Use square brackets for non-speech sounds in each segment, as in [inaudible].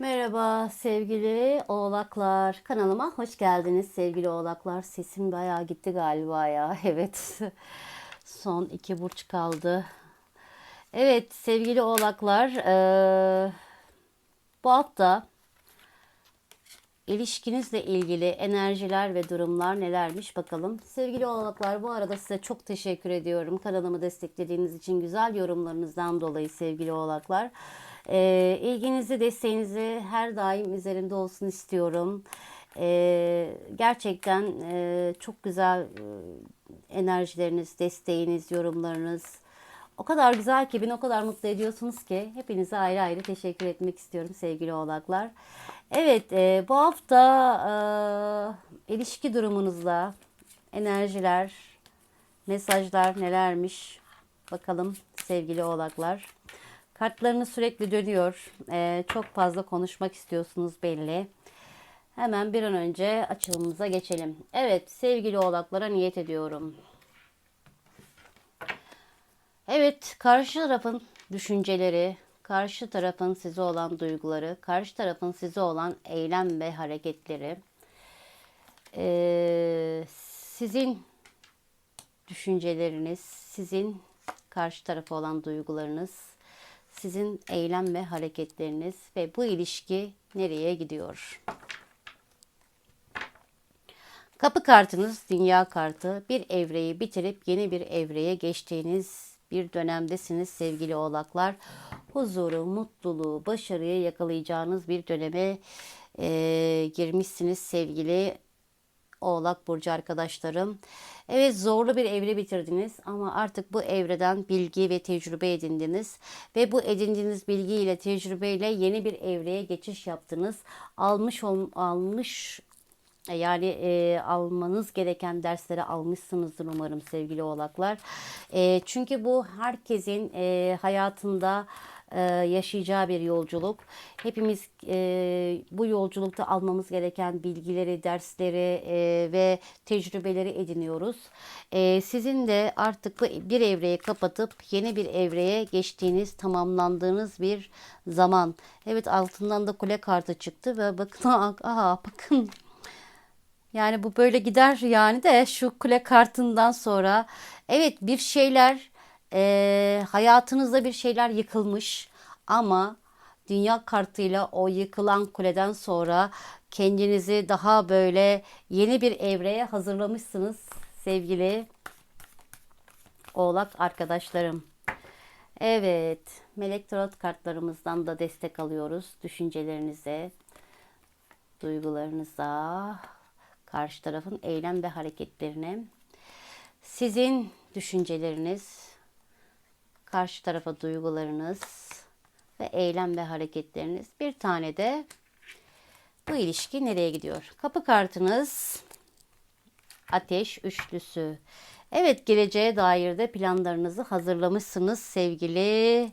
Merhaba sevgili oğlaklar. Kanalıma hoş geldiniz sevgili oğlaklar. Sesim bayağı gitti galiba ya. [laughs] Evet. Son iki burç kaldı. Evet sevgili oğlaklar. eee, bu hafta ilişkinizle ilgili enerjiler ve durumlar nelermiş bakalım. Sevgili oğlaklar bu arada size çok teşekkür ediyorum. Kanalımı desteklediğiniz için güzel yorumlarınızdan dolayı sevgili oğlaklar. Ee, ilginizi, desteğinizi her daim üzerinde olsun istiyorum. Ee, gerçekten e, çok güzel e, enerjileriniz, desteğiniz, yorumlarınız, o kadar güzel ki beni o kadar mutlu ediyorsunuz ki hepinize ayrı ayrı teşekkür etmek istiyorum sevgili oğlaklar. Evet e, bu hafta e, ilişki durumunuzla enerjiler, mesajlar nelermiş bakalım sevgili oğlaklar. Kartlarınız sürekli dönüyor. E, çok fazla konuşmak istiyorsunuz belli. Hemen bir an önce açılımımıza geçelim. Evet sevgili oğlaklara niyet ediyorum. Evet, karşı tarafın düşünceleri, karşı tarafın size olan duyguları, karşı tarafın size olan eylem ve hareketleri, eee, sizin düşünceleriniz, sizin karşı tarafa olan duygularınız, sizin eylem ve hareketleriniz ve bu ilişki nereye gidiyor? Kapı kartınız dünya kartı. Bir evreyi bitirip yeni bir evreye geçtiğiniz bir dönemdesiniz sevgili oğlaklar. Huzuru, mutluluğu, başarıyı yakalayacağınız bir döneme e, girmişsiniz sevgili Oğlak Burcu arkadaşlarım. Evet zorlu bir evre bitirdiniz ama artık bu evreden bilgi ve tecrübe edindiniz. Ve bu edindiğiniz bilgiyle tecrübeyle yeni bir evreye geçiş yaptınız. Almış almış yani e, almanız gereken dersleri almışsınızdır umarım sevgili oğlaklar. E, çünkü bu herkesin e, hayatında e, yaşayacağı bir yolculuk. Hepimiz e, bu yolculukta almamız gereken bilgileri, dersleri e, ve tecrübeleri ediniyoruz. E, sizin de artık bir evreyi kapatıp yeni bir evreye geçtiğiniz, tamamlandığınız bir zaman. Evet altından da kule kartı çıktı ve bakın [laughs] aha bakın yani bu böyle gider yani de şu kule kartından sonra evet bir şeyler e, hayatınızda bir şeyler yıkılmış ama dünya kartıyla o yıkılan kuleden sonra kendinizi daha böyle yeni bir evreye hazırlamışsınız sevgili oğlak arkadaşlarım. Evet, melek tarot kartlarımızdan da destek alıyoruz düşüncelerinize, duygularınıza, karşı tarafın eylem ve hareketlerine. Sizin düşünceleriniz, karşı tarafa duygularınız ve eylem ve hareketleriniz. Bir tane de bu ilişki nereye gidiyor? Kapı kartınız ateş üçlüsü. Evet geleceğe dair de planlarınızı hazırlamışsınız sevgili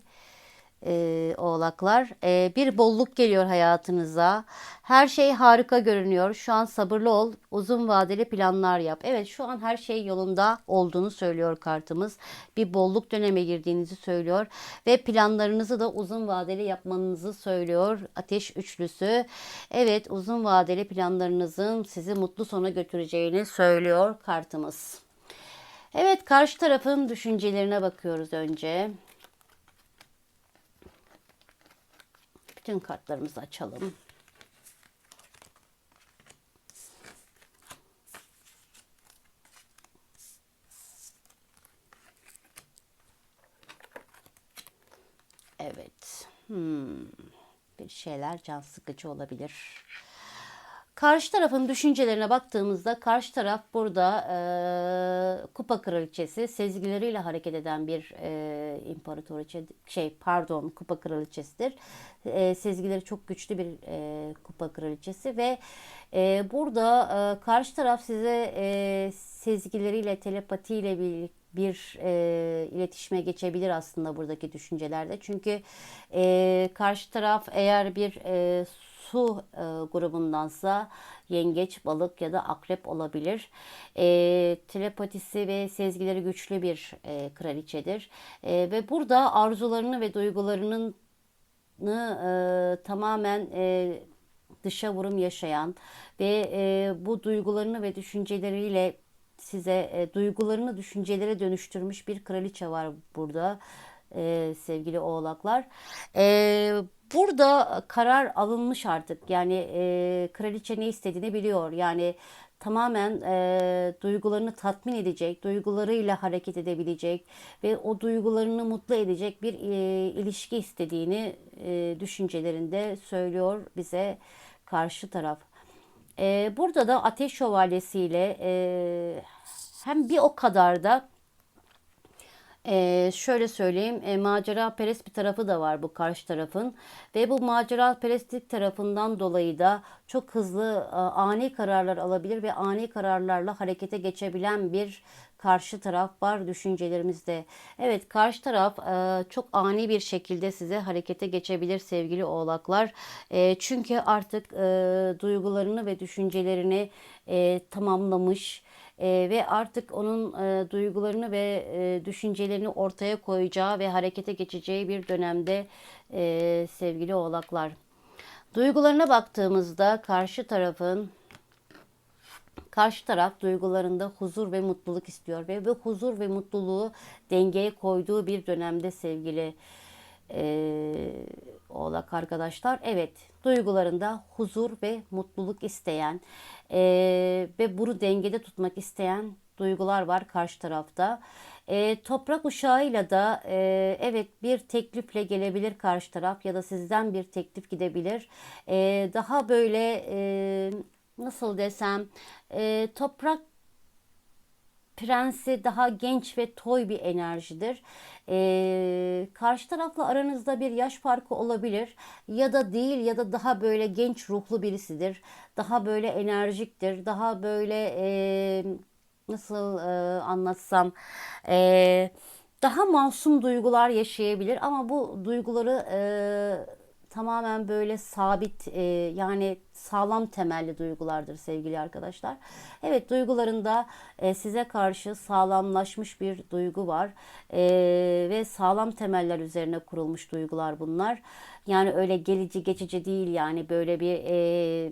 e, oğlaklar. E, bir bolluk geliyor hayatınıza. Her şey harika görünüyor. Şu an sabırlı ol. Uzun vadeli planlar yap. Evet şu an her şey yolunda olduğunu söylüyor kartımız. Bir bolluk döneme girdiğinizi söylüyor. Ve planlarınızı da uzun vadeli yapmanızı söylüyor. Ateş üçlüsü. Evet uzun vadeli planlarınızın sizi mutlu sona götüreceğini söylüyor kartımız. Evet karşı tarafın düşüncelerine bakıyoruz önce. Bütün kartlarımızı açalım. Evet. Hmm. Bir şeyler can sıkıcı olabilir. Karşı tarafın düşüncelerine baktığımızda karşı taraf burada e, kupa kraliçesi sezgileriyle hareket eden bir e, imparatoriçe şey pardon kupa kraliçesidir. E, sezgileri çok güçlü bir e, kupa kraliçesi ve e, burada e, karşı taraf size e, sezgileriyle telepatiyle bir bir e, iletişime geçebilir aslında buradaki düşüncelerde. Çünkü e, karşı taraf eğer bir e, su e, grubundansa yengeç, balık ya da akrep olabilir. E, telepatisi ve sezgileri güçlü bir e, kraliçedir. E, ve burada arzularını ve duygularının e, tamamen e, dışa vurum yaşayan ve e, bu duygularını ve düşünceleriyle size e, duygularını düşüncelere dönüştürmüş bir kraliçe var burada e, sevgili oğlaklar. E, burada karar alınmış artık yani e, kraliçe ne istediğini biliyor yani tamamen e, duygularını tatmin edecek, duygularıyla hareket edebilecek ve o duygularını mutlu edecek bir e, ilişki istediğini e, düşüncelerinde söylüyor bize karşı taraf. E, burada da Ateş Şövalyesi ile e, hem bir o kadar da ee, şöyle söyleyeyim, e, macera perest bir tarafı da var bu karşı tarafın ve bu macera perestlik tarafından dolayı da çok hızlı e, ani kararlar alabilir ve ani kararlarla harekete geçebilen bir karşı taraf var düşüncelerimizde. Evet karşı taraf e, çok ani bir şekilde size harekete geçebilir sevgili oğlaklar. E, çünkü artık e, duygularını ve düşüncelerini e, tamamlamış e, ve artık onun e, duygularını ve e, düşüncelerini ortaya koyacağı ve harekete geçeceği bir dönemde e, sevgili oğlaklar. Duygularına baktığımızda karşı tarafın Karşı taraf duygularında huzur ve mutluluk istiyor ve bu huzur ve mutluluğu dengeye koyduğu bir dönemde sevgili e, oğlak arkadaşlar. Evet duygularında huzur ve mutluluk isteyen e, ve bunu dengede tutmak isteyen duygular var karşı tarafta. E, toprak uşağıyla da e, evet bir teklifle gelebilir karşı taraf ya da sizden bir teklif gidebilir. E, daha böyle e, nasıl desem e, toprak prensi daha genç ve toy bir enerjidir. Ee, karşı tarafla aranızda bir yaş farkı olabilir ya da değil ya da daha böyle genç ruhlu birisidir. Daha böyle enerjiktir. Daha böyle e, nasıl e, anlatsam e, daha masum duygular yaşayabilir ama bu duyguları e, tamamen böyle sabit e, yani sağlam temelli duygulardır sevgili arkadaşlar. Evet duygularında e, size karşı sağlamlaşmış bir duygu var e, ve sağlam temeller üzerine kurulmuş duygular bunlar. Yani öyle gelici geçici değil yani böyle bir e,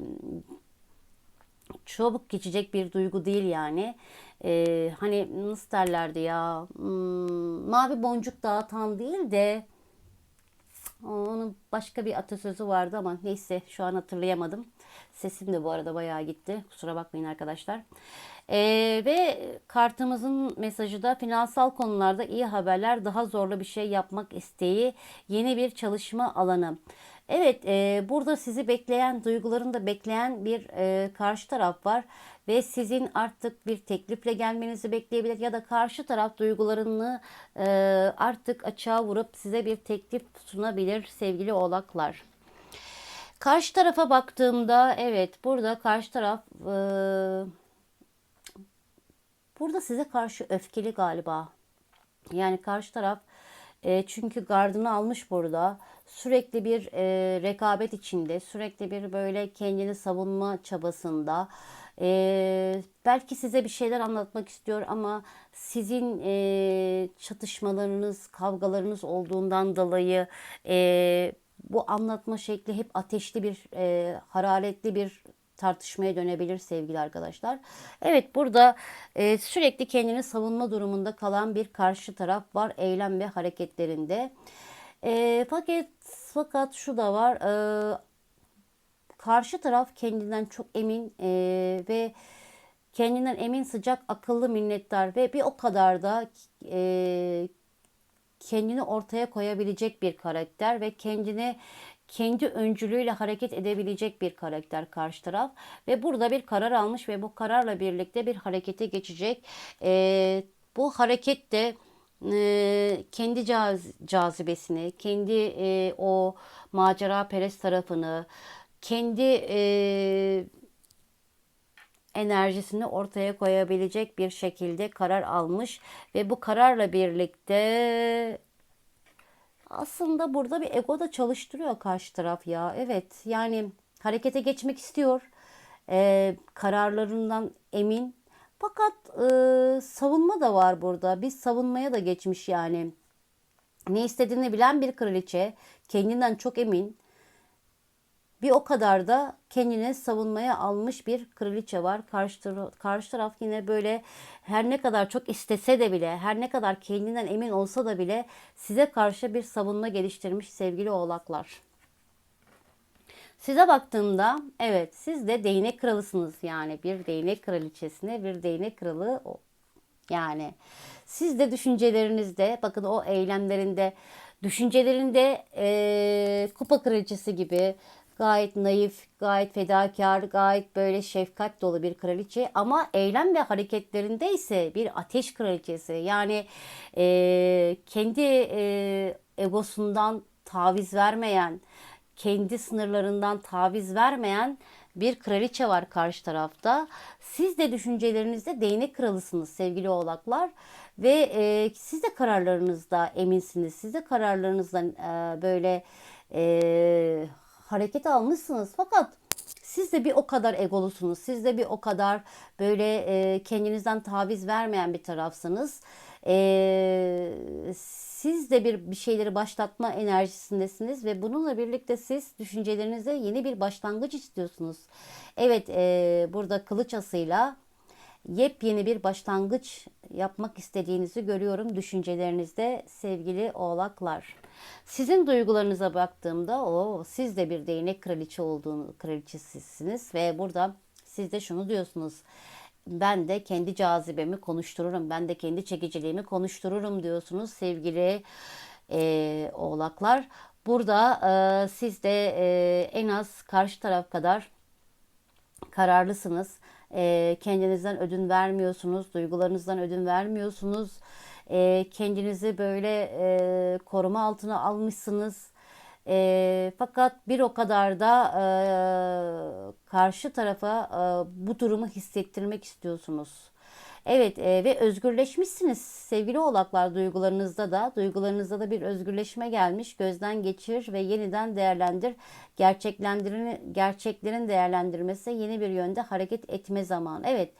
çabuk geçecek bir duygu değil yani. Ee, hani nasıl derlerdi ya hmm, mavi boncuk dağıtan değil de onun başka bir atasözü vardı ama neyse şu an hatırlayamadım. Sesim de bu arada bayağı gitti. Kusura bakmayın arkadaşlar. Ee, ve kartımızın mesajı da finansal konularda iyi haberler, daha zorlu bir şey yapmak isteği, yeni bir çalışma alanı. Evet, e, burada sizi bekleyen, duygularında bekleyen bir e, karşı taraf var ve sizin artık bir teklifle gelmenizi bekleyebilir ya da karşı taraf duygularını e, artık açığa vurup size bir teklif sunabilir sevgili oğlaklar. Karşı tarafa baktığımda evet burada karşı taraf e, burada size karşı öfkeli galiba. Yani karşı taraf e, çünkü gardını almış burada. Sürekli bir e, rekabet içinde, sürekli bir böyle kendini savunma çabasında. E, belki size bir şeyler anlatmak istiyor ama sizin e, çatışmalarınız, kavgalarınız olduğundan dolayı e, bu anlatma şekli hep ateşli bir, e, hararetli bir tartışmaya dönebilir sevgili arkadaşlar. Evet burada e, sürekli kendini savunma durumunda kalan bir karşı taraf var eylem ve hareketlerinde. E, fakat fakat şu da var. E, karşı taraf kendinden çok emin e, ve kendinden emin, sıcak, akıllı, minnettar ve bir o kadar da e, kendini ortaya koyabilecek bir karakter ve kendini kendi öncülüğüyle hareket edebilecek bir karakter karşı taraf ve burada bir karar almış ve bu kararla birlikte bir harekete geçecek. E, bu hareket de e, kendi caz, cazibesini, kendi e, o macera perest tarafını, kendi e, enerjisini ortaya koyabilecek bir şekilde karar almış ve bu kararla birlikte aslında burada bir ego da çalıştırıyor karşı taraf ya. Evet yani harekete geçmek istiyor. Ee, kararlarından emin. Fakat e, savunma da var burada. Biz savunmaya da geçmiş yani. Ne istediğini bilen bir kraliçe, kendinden çok emin, bir o kadar da kendini savunmaya almış bir kraliçe var. Karşı, taraf, karşı taraf yine böyle her ne kadar çok istese de bile, her ne kadar kendinden emin olsa da bile size karşı bir savunma geliştirmiş sevgili oğlaklar. Size baktığımda evet siz de değnek kralısınız yani bir değnek kraliçesine bir değnek kralı yani siz de düşüncelerinizde bakın o eylemlerinde düşüncelerinde e, kupa kraliçesi gibi gayet naif, gayet fedakar, gayet böyle şefkat dolu bir kraliçe ama eylem ve hareketlerinde ise bir ateş kraliçesi. Yani e, kendi e, egosundan taviz vermeyen, kendi sınırlarından taviz vermeyen bir kraliçe var karşı tarafta. Siz de düşüncelerinizde değnek kralısınız sevgili oğlaklar ve e, siz de kararlarınızda eminsiniz. Siz de kararlarınızdan e, böyle e, hareket almışsınız fakat siz de bir o kadar egolusunuz. Siz de bir o kadar böyle e, kendinizden taviz vermeyen bir tarafsınız. E, siz de bir, bir şeyleri başlatma enerjisindesiniz ve bununla birlikte siz düşüncelerinize yeni bir başlangıç istiyorsunuz. Evet e, burada kılıç asıyla yepyeni bir başlangıç yapmak istediğinizi görüyorum düşüncelerinizde sevgili oğlaklar. Sizin duygularınıza baktığımda o siz de bir değnek kraliçe olduğunu kraliçesisiniz ve burada siz de şunu diyorsunuz. Ben de kendi cazibemi konuştururum. Ben de kendi çekiciliğimi konuştururum diyorsunuz sevgili e, oğlaklar. Burada e, siz de e, en az karşı taraf kadar kararlısınız. E, kendinizden ödün vermiyorsunuz, duygularınızdan ödün vermiyorsunuz e, kendinizi böyle e, koruma altına almışsınız. E, fakat bir o kadar da e, karşı tarafa e, bu durumu hissettirmek istiyorsunuz. Evet e, ve özgürleşmişsiniz sevgili oğlaklar duygularınızda da. Duygularınızda da bir özgürleşme gelmiş. Gözden geçir ve yeniden değerlendir. Gerçeklendirin, gerçeklerin değerlendirmesi yeni bir yönde hareket etme zamanı. Evet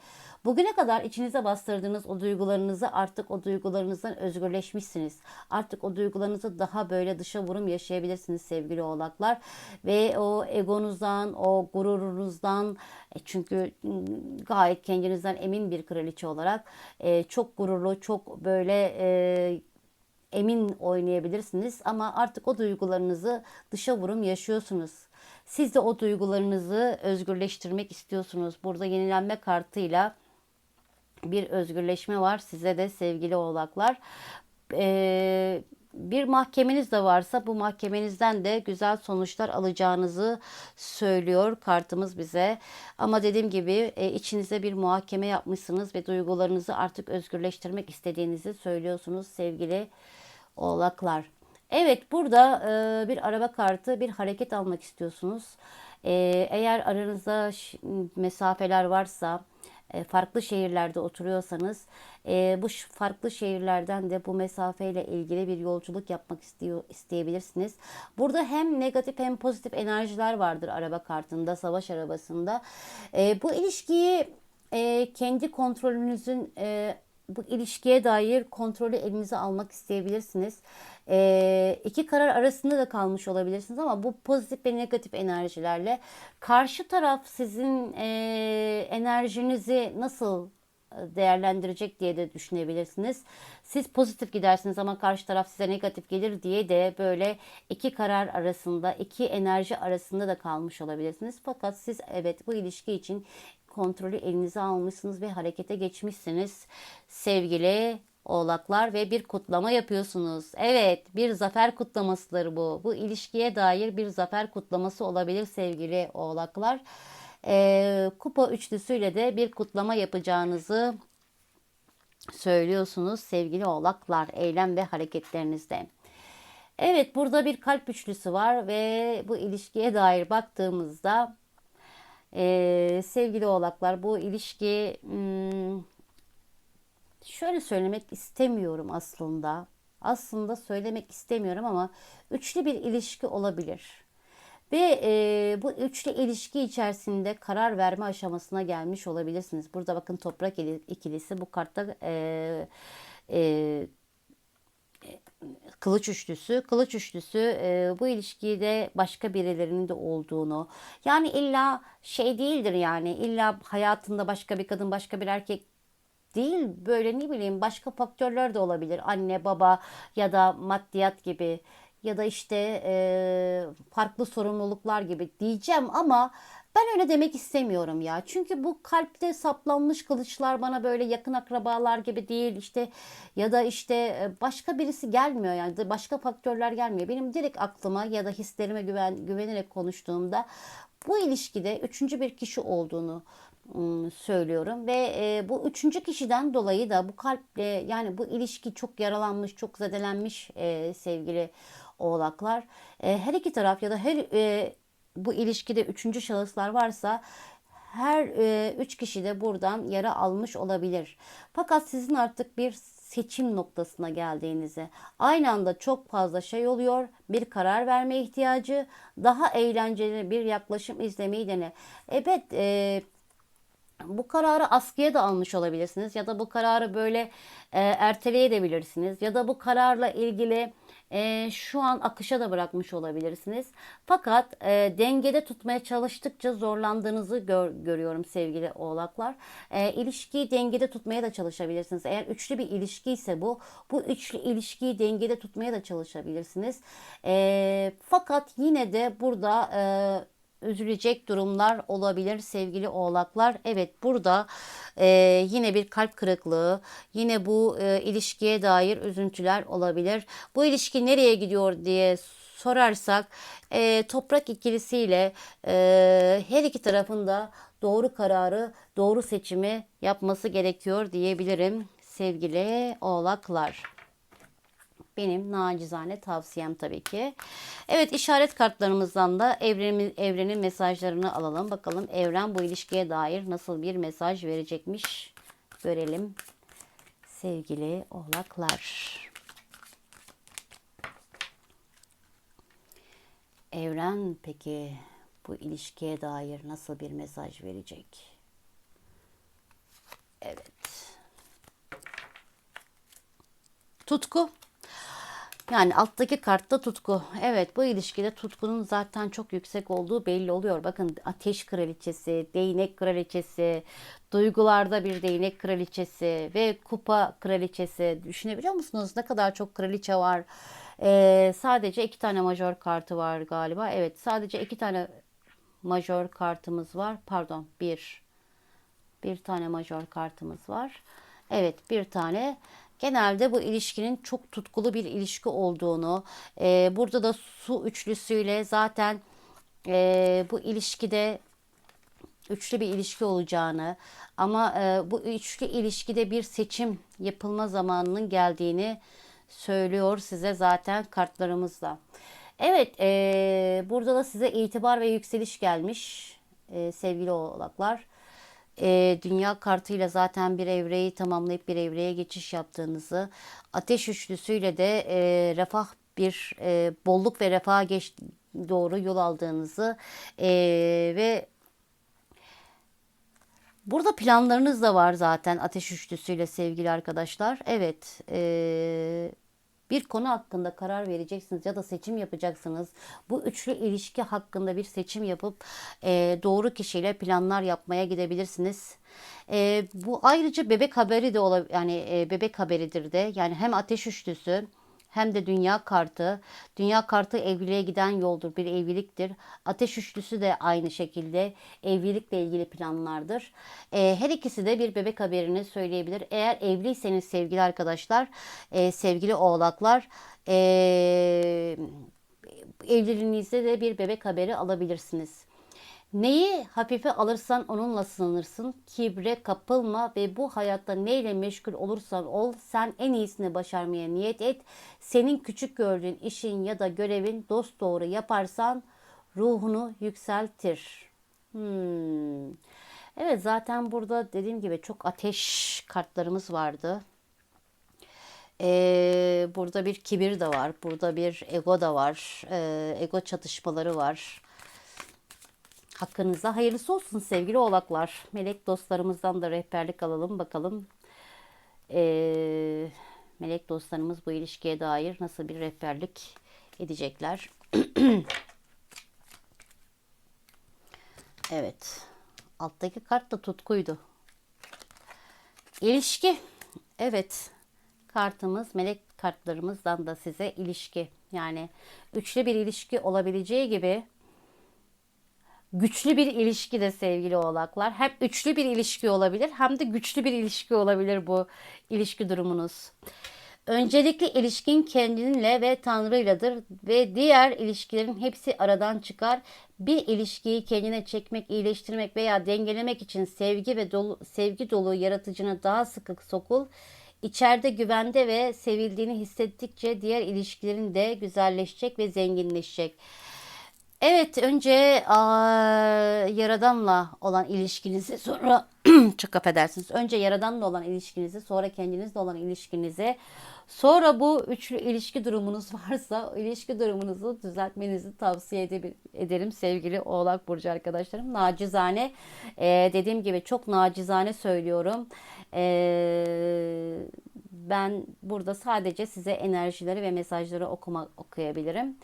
Bugüne kadar içinize bastırdığınız o duygularınızı artık o duygularınızdan özgürleşmişsiniz. Artık o duygularınızı daha böyle dışa vurum yaşayabilirsiniz sevgili oğlaklar. Ve o egonuzdan, o gururunuzdan e, çünkü gayet kendinizden emin bir kraliçe olarak e, çok gururlu, çok böyle e, emin oynayabilirsiniz ama artık o duygularınızı dışa vurum yaşıyorsunuz. Siz de o duygularınızı özgürleştirmek istiyorsunuz. Burada yenilenme kartıyla bir özgürleşme var size de sevgili oğlaklar. Ee, bir mahkemeniz de varsa bu mahkemenizden de güzel sonuçlar alacağınızı söylüyor kartımız bize. Ama dediğim gibi e, içinize bir muhakeme yapmışsınız ve duygularınızı artık özgürleştirmek istediğinizi söylüyorsunuz sevgili oğlaklar. Evet burada e, bir araba kartı bir hareket almak istiyorsunuz. E, eğer aranızda mesafeler varsa farklı şehirlerde oturuyorsanız e, bu farklı şehirlerden de bu mesafeyle ilgili bir yolculuk yapmak istiyor isteyebilirsiniz. Burada hem negatif hem pozitif enerjiler vardır araba kartında, savaş arabasında. E, bu ilişkiyi kendi kontrolünüzün bu ilişkiye dair kontrolü elinize almak isteyebilirsiniz. E, iki karar arasında da kalmış olabilirsiniz ama bu pozitif ve negatif enerjilerle karşı taraf sizin e, enerjinizi nasıl değerlendirecek diye de düşünebilirsiniz. Siz pozitif gidersiniz ama karşı taraf size negatif gelir diye de böyle iki karar arasında, iki enerji arasında da kalmış olabilirsiniz. Fakat siz evet bu ilişki için kontrolü elinize almışsınız ve harekete geçmişsiniz sevgili oğlaklar ve bir kutlama yapıyorsunuz. Evet bir zafer kutlamasıdır bu. Bu ilişkiye dair bir zafer kutlaması olabilir sevgili oğlaklar. Ee, kupa üçlüsüyle de bir kutlama yapacağınızı söylüyorsunuz sevgili oğlaklar eylem ve hareketlerinizde. Evet burada bir kalp üçlüsü var ve bu ilişkiye dair baktığımızda ee, sevgili oğlaklar bu ilişki hmm, şöyle söylemek istemiyorum aslında. Aslında söylemek istemiyorum ama üçlü bir ilişki olabilir. Ve e, bu üçlü ilişki içerisinde karar verme aşamasına gelmiş olabilirsiniz. Burada bakın toprak ikilisi bu kartta e, e, kılıç üçlüsü. Kılıç üçlüsü e, bu ilişkide başka birilerinin de olduğunu. Yani illa şey değildir yani illa hayatında başka bir kadın başka bir erkek değil böyle ne bileyim başka faktörler de olabilir. Anne baba ya da maddiyat gibi ya da işte e, farklı sorumluluklar gibi diyeceğim ama ben öyle demek istemiyorum ya. Çünkü bu kalpte saplanmış kılıçlar bana böyle yakın akrabalar gibi değil işte ya da işte e, başka birisi gelmiyor yani başka faktörler gelmiyor. Benim direkt aklıma ya da hislerime güven, güvenerek konuştuğumda bu ilişkide üçüncü bir kişi olduğunu söylüyorum ve e, bu üçüncü kişiden dolayı da bu kalple yani bu ilişki çok yaralanmış, çok zedelenmiş e, sevgili oğlaklar. E, her iki taraf ya da her e, bu ilişkide üçüncü şahıslar varsa her e, üç kişi de buradan yara almış olabilir. Fakat sizin artık bir seçim noktasına geldiğinizi, aynı anda çok fazla şey oluyor, bir karar verme ihtiyacı, daha eğlenceli bir yaklaşım izlemeyi dene. Evet, e, bu kararı askıya da almış olabilirsiniz ya da bu kararı böyle e, erteleyebilirsiniz ya da bu kararla ilgili e, şu an akışa da bırakmış olabilirsiniz. Fakat e, dengede tutmaya çalıştıkça zorlandığınızı gör, görüyorum sevgili oğlaklar. E, ilişkiyi dengede tutmaya da çalışabilirsiniz. Eğer üçlü bir ilişki ise bu, bu üçlü ilişkiyi dengede tutmaya da çalışabilirsiniz. E, fakat yine de burada... E, üzülecek durumlar olabilir sevgili oğlaklar. Evet burada e, yine bir kalp kırıklığı, yine bu e, ilişkiye dair üzüntüler olabilir. Bu ilişki nereye gidiyor diye sorarsak e, toprak ikilisiyle e, her iki tarafında doğru kararı, doğru seçimi yapması gerekiyor diyebilirim sevgili oğlaklar. Benim nacizane tavsiyem tabii ki. Evet işaret kartlarımızdan da evrenin, evrenin mesajlarını alalım. Bakalım evren bu ilişkiye dair nasıl bir mesaj verecekmiş. Görelim sevgili oğlaklar. Evren peki bu ilişkiye dair nasıl bir mesaj verecek? Evet. Tutku. Yani alttaki kartta tutku. Evet bu ilişkide tutkunun zaten çok yüksek olduğu belli oluyor. Bakın ateş kraliçesi, değnek kraliçesi, duygularda bir değnek kraliçesi ve kupa kraliçesi. Düşünebiliyor musunuz ne kadar çok kraliçe var? Ee, sadece iki tane majör kartı var galiba. Evet sadece iki tane majör kartımız var. Pardon bir. Bir tane majör kartımız var. Evet bir tane genelde bu ilişkinin çok tutkulu bir ilişki olduğunu, e, burada da su üçlüsüyle zaten e, bu ilişkide üçlü bir ilişki olacağını ama e, bu üçlü ilişkide bir seçim yapılma zamanının geldiğini söylüyor size zaten kartlarımızla. Evet, e, burada da size itibar ve yükseliş gelmiş e, sevgili oğlaklar e, dünya kartıyla zaten bir evreyi tamamlayıp bir evreye geçiş yaptığınızı, ateş üçlüsüyle de e, refah bir e, bolluk ve refah geç, doğru yol aldığınızı e, ve Burada planlarınız da var zaten ateş üçlüsüyle sevgili arkadaşlar. Evet, e, bir konu hakkında karar vereceksiniz ya da seçim yapacaksınız. Bu üçlü ilişki hakkında bir seçim yapıp e, doğru kişiyle planlar yapmaya gidebilirsiniz. E, bu ayrıca bebek haberi de olabilir yani e, bebek haberidir de yani hem ateş üçlüsü hem de dünya kartı. Dünya kartı evliliğe giden yoldur, bir evliliktir. Ateş üçlüsü de aynı şekilde evlilikle ilgili planlardır. E, her ikisi de bir bebek haberini söyleyebilir. Eğer evliyseniz sevgili arkadaşlar, e, sevgili oğlaklar, e, evliliğinizde de bir bebek haberi alabilirsiniz. Neyi hafife alırsan onunla sınırsın. Kibre kapılma ve bu hayatta neyle meşgul olursan ol sen en iyisini başarmaya niyet et. Senin küçük gördüğün işin ya da görevin dost doğru yaparsan ruhunu yükseltir. Hmm. Evet zaten burada dediğim gibi çok ateş kartlarımız vardı. Ee, burada bir kibir de var. Burada bir ego da var. Ee, ego çatışmaları var. Hakkınızda hayırlısı olsun sevgili oğlaklar. Melek dostlarımızdan da rehberlik alalım bakalım. Ee, melek dostlarımız bu ilişkiye dair nasıl bir rehberlik edecekler? [clears throat] evet. Alttaki kart da tutkuydu. İlişki. Evet. Kartımız melek kartlarımızdan da size ilişki. Yani üçlü bir ilişki olabileceği gibi güçlü bir ilişki de sevgili oğlaklar. Hem üçlü bir ilişki olabilir hem de güçlü bir ilişki olabilir bu ilişki durumunuz. Öncelikli ilişkin kendinle ve Tanrı'yladır ve diğer ilişkilerin hepsi aradan çıkar. Bir ilişkiyi kendine çekmek, iyileştirmek veya dengelemek için sevgi ve dolu, sevgi dolu yaratıcına daha sıkı sokul. İçeride güvende ve sevildiğini hissettikçe diğer ilişkilerin de güzelleşecek ve zenginleşecek. Evet önce aa, Yaradan'la olan ilişkinizi sonra [clears throat] çok affedersiniz. Önce Yaradan'la olan ilişkinizi sonra kendinizle olan ilişkinizi sonra bu üçlü ilişki durumunuz [laughs] varsa ilişki durumunuzu düzeltmenizi tavsiye ederim sevgili Oğlak Burcu arkadaşlarım. Nacizane e, dediğim gibi çok nacizane söylüyorum. E, ben burada sadece size enerjileri ve mesajları okuma, okuyabilirim.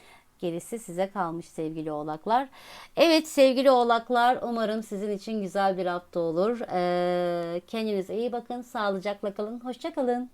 Gerisi size kalmış sevgili oğlaklar. Evet sevgili oğlaklar umarım sizin için güzel bir hafta olur. Ee, kendinize iyi bakın. Sağlıcakla kalın. Hoşça kalın.